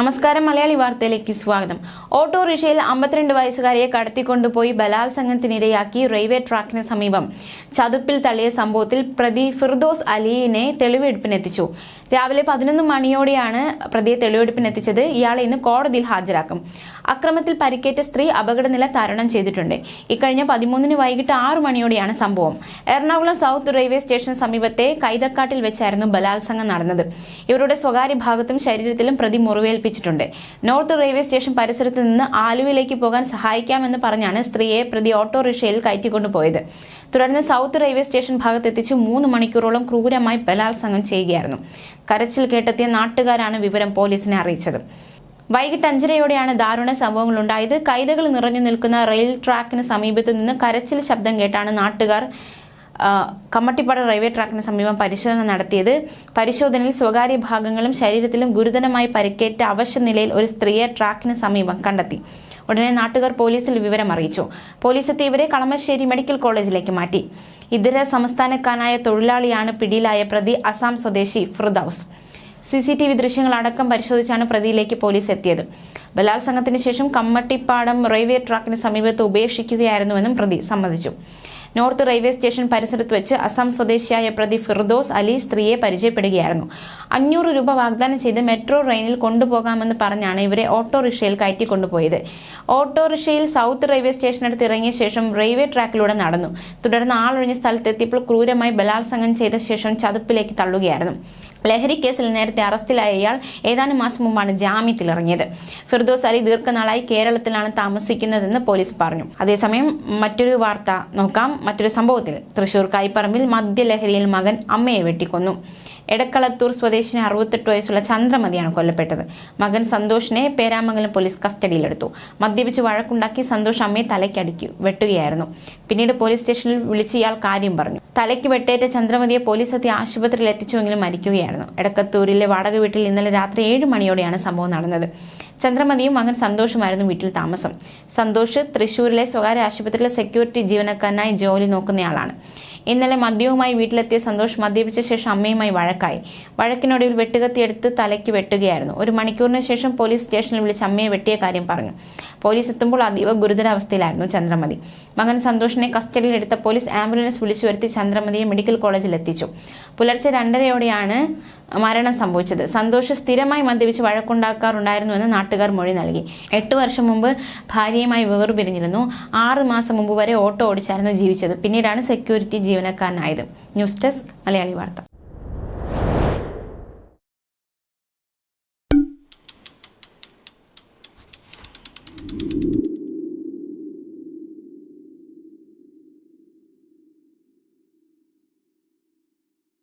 നമസ്കാരം മലയാളി വാർത്തയിലേക്ക് സ്വാഗതം. ഓട്ടോറിക്ഷയിൽ അമ്പത്തിരണ്ട് വയസ്സുകാരിയെ കടത്തിക്കൊണ്ടുപോയി ബലാത്സംഗത്തിനിരയാക്കി റെയിൽവേ ട്രാക്കിന് സമീപം. ചതുപ്പിൽ തള്ളിയ സംഭവത്തിൽ പ്രതി ഫിർദോസ് അലിയെ തെളിവെടുപ്പിനെത്തിച്ചു. രാവിലെ പതിനൊന്ന് മണിയോടെയാണ് പ്രതിയെ തെളിവെടുപ്പിനെത്തിച്ചത്. ഇയാളെ ഇന്ന് കോടതിയിൽ ഹാജരാക്കും. അക്രമത്തിൽ പരിക്കേറ്റ സ്ത്രീ അപകടനില തരണം ചെയ്തിട്ടുണ്ട്. ഇക്കഴിഞ്ഞ പതിമൂന്നിന് വൈകിട്ട് ആറു മണിയോടെയാണ് സംഭവം. എറണാകുളം സൗത്ത് റെയിൽവേ സ്റ്റേഷൻ സമീപത്തെ കൈതക്കാട്ടിൽ വെച്ചായിരുന്നു ബലാത്സംഗം നടന്നത്. ഇവരുടെ സ്വകാര്യ ഭാഗത്തും ശരീരത്തിലും പ്രതി മുറിവേൽപ്പിച്ചിട്ടുണ്ട് നോർത്ത് റെയിൽവേ സ്റ്റേഷൻ പരിസരത്ത് നിന്ന് ആലുവയിലേക്ക് പോകാൻ സഹായിക്കാമെന്ന് പറഞ്ഞാണ് സ്ത്രീയെ പ്രതി ഓട്ടോറിക്ഷയിൽ കയറ്റിക്കൊണ്ടുപോയത് തുടർന്ന് സൗത്ത് റെയിൽവേ സ്റ്റേഷൻ ഭാഗത്തെത്തിച്ച് മൂന്ന് മണിക്കൂറോളം ക്രൂരമായി ബലാത്സംഗം ചെയ്യുകയായിരുന്നു. കരച്ചിൽ കേട്ടെത്തിയ നാട്ടുകാരാണ് വിവരം പോലീസിനെ അറിയിച്ചത്. വൈകിട്ട് അഞ്ചരയോടെയാണ് ദാരുണ സംഭവങ്ങൾ ഉണ്ടായത്. കൈതകൾ നിറഞ്ഞു നിൽക്കുന്ന റെയിൽ ട്രാക്കിന് സമീപത്ത് നിന്ന് കരച്ചിൽ ശബ്ദം കേട്ടാണ് നാട്ടുകാർ കമ്മട്ടിപ്പാട് റെയിൽവേ ട്രാക്കിന് സമീപം പരിശോധന നടത്തിയത് പരിശോധനയിൽ സ്വകാര്യ ഭാഗങ്ങളും ശരീരത്തിലും ഗുരുതരമായി പരിക്കേറ്റ അവശ്യ നിലയിൽ ഒരു സ്ത്രീയെ ട്രാക്കിന് സമീപം കണ്ടെത്തി. ഉടനെ നാട്ടുകാർ പോലീസിൽ വിവരം അറിയിച്ചു. പോലീസ് എത്തി ഇവരെ കളമശ്ശേരി മെഡിക്കൽ കോളേജിലേക്ക് മാറ്റി. ഇതര സംസ്ഥാനക്കാരനായ തൊഴിലാളിയാണ് പിടിയിലായ പ്രതി അസാം സ്വദേശി Firdous. C C T V ദൃശ്യങ്ങളടക്കം പരിശോധിച്ചാണ് പ്രതിയിലേക്ക് പോലീസ് എത്തിയത്. ബലാത്സംഗത്തിന് ശേഷം കമ്മട്ടിപ്പാടം റെയിൽവേ ട്രാക്കിന് സമീപത്ത് ഉപേക്ഷിക്കുകയായിരുന്നുവെന്നും പ്രതി സമ്മതിച്ചു. നോർത്ത് റെയിൽവേ സ്റ്റേഷൻ പരിസരത്ത് വെച്ച് അസം സ്വദേശിയായ പ്രതി ഫിർദോസ് അലി സ്ത്രീയെ പരിചയപ്പെടുകയായിരുന്നു. അഞ്ഞൂറ് രൂപ വാഗ്ദാനം ചെയ്ത് മെട്രോ ട്രെയിനിൽ കൊണ്ടുപോകാമെന്ന് പറഞ്ഞാണ് ഇവരെ ഓട്ടോറിക്ഷയിൽ കയറ്റി കൊണ്ടുപോയത്. ഓട്ടോറിക്ഷയിൽ സൗത്ത് റെയിൽവേ സ്റ്റേഷനടുത്ത് ഇറങ്ങിയ ശേഷം റെയിൽവേ ട്രാക്കിലൂടെ നടന്നു. തുടർന്ന് ആളൊഴിഞ്ഞ സ്ഥലത്തെത്തിയപ്പോൾ ക്രൂരമായി ബലാത്സംഗം ചെയ്ത ശേഷം ചതുപ്പിലേക്ക് തള്ളുകയായിരുന്നു. ലഹരി കേസിൽ നേരത്തെ അറസ്റ്റിലായ ഇയാൾ ഏതാനും മാസം മുമ്പാണ് ജാമ്യത്തിലിറങ്ങിയത്. ഫിർദോസ് അലി ദീർഘനാളായി കേരളത്തിലാണ് താമസിക്കുന്നതെന്ന് പോലീസ് പറഞ്ഞു. അതേസമയം മറ്റൊരു വാർത്ത നോക്കാം. മറ്റൊരു സംഭവത്തിൽ തൃശൂർ കൈപ്പറമ്പിൽ മദ്യലഹരിയിൽ മകൻ അമ്മയെ വെട്ടിക്കൊന്നു. എടക്കളത്തൂർ സ്വദേശിനി അറുപത്തെട്ട് വയസ്സുള്ള ചന്ദ്രമതിയാണ് കൊല്ലപ്പെട്ടത്. മകൻ സന്തോഷിനെ പേരാമംഗലം പോലീസ് കസ്റ്റഡിയിലെടുത്തു. മദ്യപിച്ച് വഴക്കുണ്ടാക്കി സന്തോഷ് അമ്മയെ തലയ്ക്കടിക്കു വെട്ടുകയായിരുന്നു. പിന്നീട് പോലീസ് സ്റ്റേഷനിൽ വിളിച്ച് ഇയാൾ കാര്യം പറഞ്ഞു. തലയ്ക്ക് വെട്ടേറ്റ ചന്ദ്രമതിയെ പോലീസ് എത്തി ആശുപത്രിയിൽ എത്തിച്ചുവെങ്കിലും മരിക്കുകയായിരുന്നു. എടക്കത്തൂരിലെ വാടക വീട്ടിൽ ഇന്നലെ രാത്രി ഏഴ് മണിയോടെയാണ് സംഭവം നടന്നത്. ചന്ദ്രമതിയും മകൻ സന്തോഷുമായിരുന്നു വീട്ടിൽ താമസം. സന്തോഷ് തൃശൂരിലെ സ്വകാര്യ ആശുപത്രിയിലെ സെക്യൂരിറ്റി ജീവനക്കാരനായി ജോലി നോക്കുന്നയാളാണ്. ഇന്നലെ മദ്യവുമായി വീട്ടിലെത്തിയ സന്തോഷ് മദ്യപിച്ച ശേഷം അമ്മയുമായി വഴക്കായി. വഴക്കിനൊടുവിൽ വെട്ടുകത്തിയെടുത്ത് തലയ്ക്ക് വെട്ടുകയായിരുന്നു. ഒരു മണിക്കൂറിന് ശേഷം പോലീസ് സ്റ്റേഷനിൽ വിളിച്ച് അമ്മയെ വെട്ടിയ കാര്യം പറഞ്ഞു. പോലീസ് എത്തുമ്പോൾ അതീവ ഗുരുതരാവസ്ഥയിലായിരുന്നു ചന്ദ്രമതി. മകൻ സന്തോഷിനെ കസ്റ്റഡിയിലെടുത്ത പോലീസ് ആംബുലൻസ് വിളിച്ചു വരുത്തി ചന്ദ്രമതിയെ മെഡിക്കൽ കോളേജിൽ എത്തിച്ചു പുലർച്ചെ രണ്ടരയോടെയാണ് മരണം സംഭവിച്ചത്. സന്തോഷ് സ്ഥിരമായി മദ്യപിച്ച് വഴക്കുണ്ടാക്കാറുണ്ടായിരുന്നുവെന്ന് നാട്ടുകാർ മൊഴി നൽകി. എട്ട് വർഷം മുമ്പ് ഭാര്യയുമായി വേർപിരിഞ്ഞിരുന്നു. ആറ് മാസം മുമ്പ് വരെ ഓട്ടോ ഓടിച്ചായിരുന്നു ജീവിച്ചത്. പിന്നീടാണ് security ജീവനക്കാരനായത്. News desk Malayali Vartha.